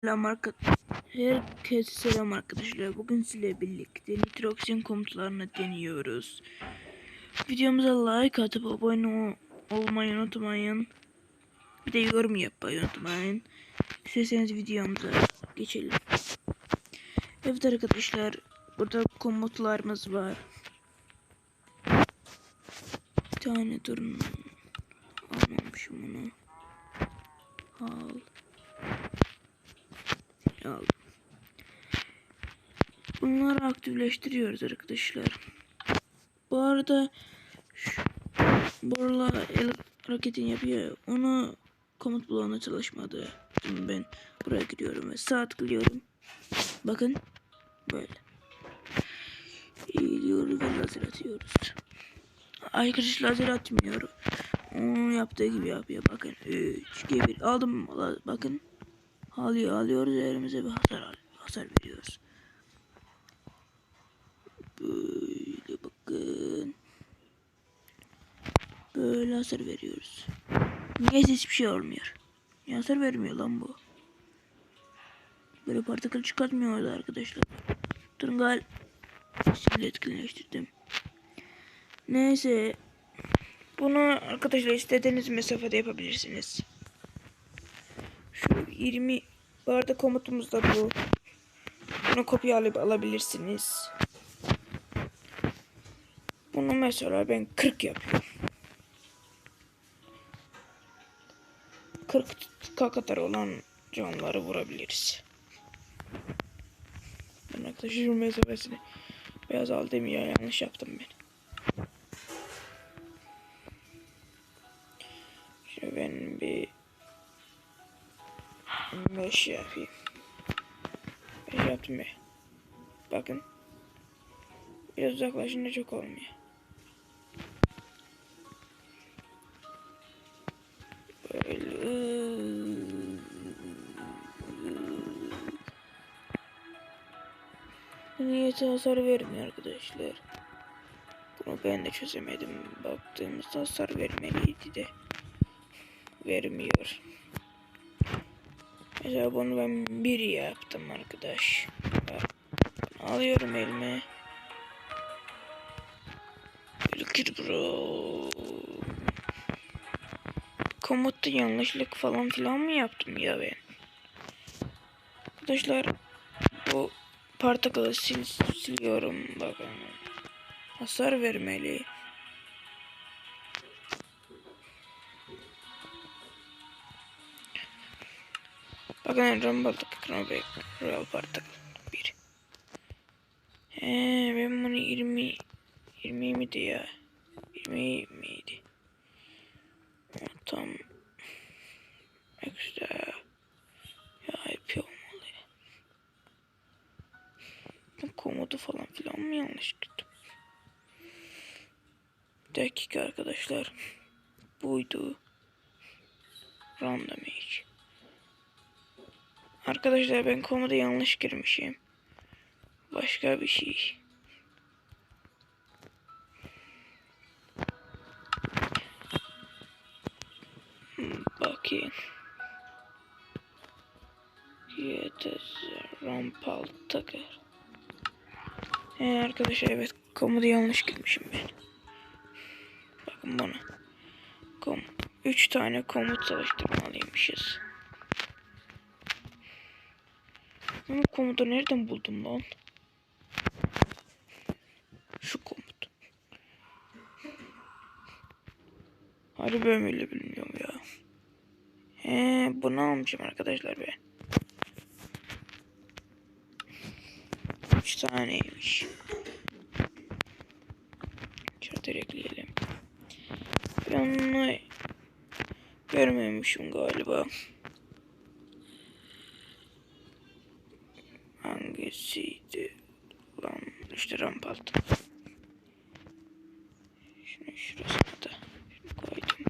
Selam arkadaşlar. Herkese selam arkadaşlar. Bugün sizle birlikte nitroksin komutlarını deniyoruz. Videomuza like atıp abone ol- olmayı unutmayın. Bir de yorum yapmayı unutmayın. İsterseniz videomuza geçelim. Evet arkadaşlar. Burada komutlarımız var. Bir tane durun. Almamışım bunu. Al. Aldım. Bunları aktifleştiriyoruz arkadaşlar. Bu arada şu Borla el hareketini yapıyor. Onu komut bloğuna çalışmadı. Şimdi ben buraya gidiyorum ve sağ tıklıyorum. Bakın böyle. İyi diyoruz ve lazer atıyoruz. Arkadaş lazer atmıyor. Onun yaptığı gibi yapıyor. Bakın 3 2 1 aldım. Bakın alıyor alıyoruz elimize bir hasar al- hasar veriyoruz. Böyle bakın. Böyle hasar veriyoruz. Niyeyse hiçbir şey olmuyor. Niye hasar vermiyor lan bu? Böyle partikül çıkartmıyordu arkadaşlar. Durun gal. Şimdi etkinleştirdim. Neyse. Bunu arkadaşlar istediğiniz mesafede yapabilirsiniz. Şu 20 bu arada komutumuz da bu. Bunu kopya alıp alabilirsiniz. Bunu mesela ben 40 yapıyorum. 40 kadar olan canlıları vurabiliriz. Ben arkadaşlar şu mesafesini beyaz aldım ya yanlış yaptım ben. 5 yapayım. 5 yaptım be. Bakın. Biraz uzaklaşınca çok olmuyor. Böyle. Niyeti hasar vermiyor arkadaşlar. Bunu ben de çözemedim. Baktığımızda hasar vermeliydi de. Vermiyor. Mesela bunu ben bir yaptım arkadaş. Alıyorum elime. Look bro. Komutta yanlışlık falan filan mı yaptım ya ben? Arkadaşlar bu partikülü sil siliyorum bakın. Hasar vermeli. Bakın Rumble'daki Knobek Real Particle 1. He ben bunu 20 20 miydi ya? 20 miydi? Tam ekstra ya yapıyor olmalı. Bu komodu falan filan mı yanlış gittim? Bir dakika arkadaşlar. Buydu. Random age. Arkadaşlar ben komoda yanlış girmişim. Başka bir şey. Bakayım. Yetes rampal takar. Ee, arkadaşlar evet komoda yanlış girmişim ben. Bakın bana. Kom 3 tane komut çalıştırmalıymışız. Ben bu komutu nereden buldum lan? Şu komut. Harbi öyle bilmiyorum ya. He, bunu almışım arkadaşlar ben. Üç taneymiş. Şartları ekleyelim. Ben onu görmemişim galiba. Hangisiydi lan? İşte rampaltı. Şunu şurasına da şunu koydum.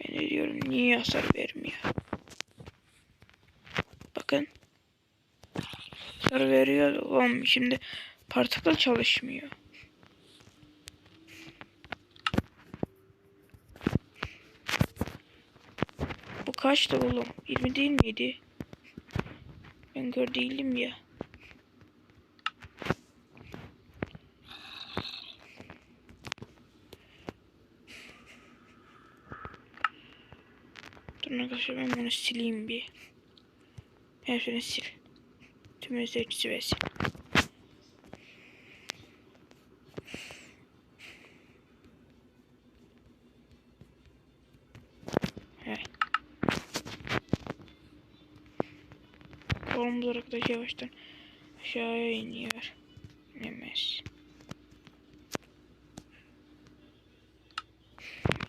Ben diyorum niye hasar vermiyor? Bakın. Hasar veriyor. Oğlum şimdi partikül çalışmıyor. Bu kaçtı oğlum? 20 değil miydi? Ben kör değilim ya. Durun arkadaşlar ben bunu sileyim bir. Hepsini sil. Tüm özellikleri ve. Evet. Kolumuz arkadaş yavaştan aşağıya iniyor. İnemez.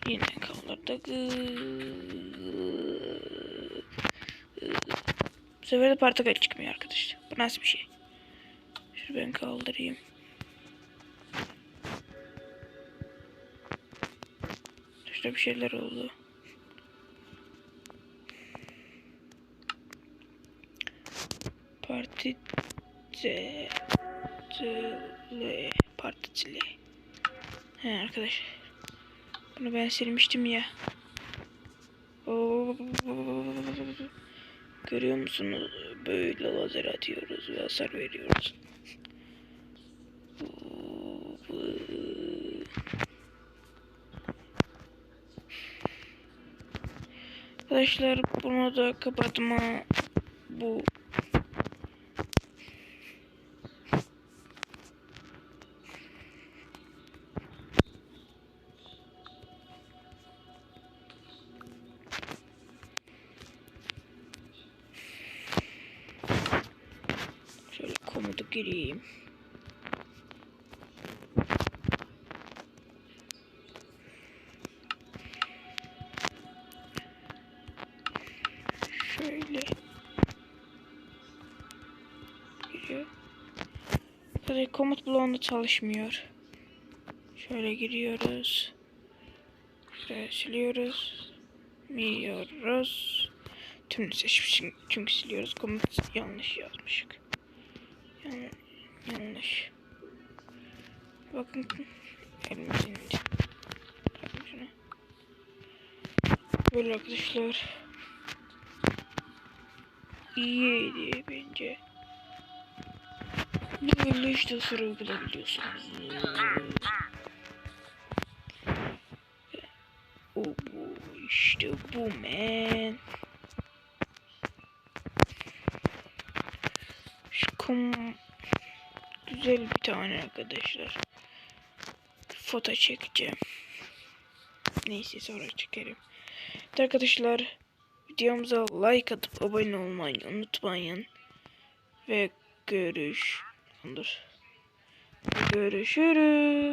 Yine kaldırdık. Bu sefer de portakal çıkmıyor arkadaşlar. Bu nasıl bir şey? Şunu ben kaldırayım. Şurada bir şeyler oldu. Partitile partitile. He arkadaşlar. Bunu ben silmiştim ya. Görüyor musunuz? Böyle lazer atıyoruz ve hasar veriyoruz. Arkadaşlar bunu da kapatma bu gireyim. Şöyle. Tabii komut bloğunda çalışmıyor. Şöyle giriyoruz. Şöyle siliyoruz. Biliyoruz. Tümünü seçmişim çünkü siliyoruz. Komut yanlış yazmışık. Yanlış. Bakın. Bakın şuna. Böyle arkadaşlar. İyiydi bence. Böyle işte soru bulabiliyorsunuz. İşte bu man. Güzel bir tane arkadaşlar. Foto çekeceğim. Neyse sonra çekerim. Evet arkadaşlar videomuza like atıp abone olmayı unutmayın. Ve görüş. Dur. Görüşürüz.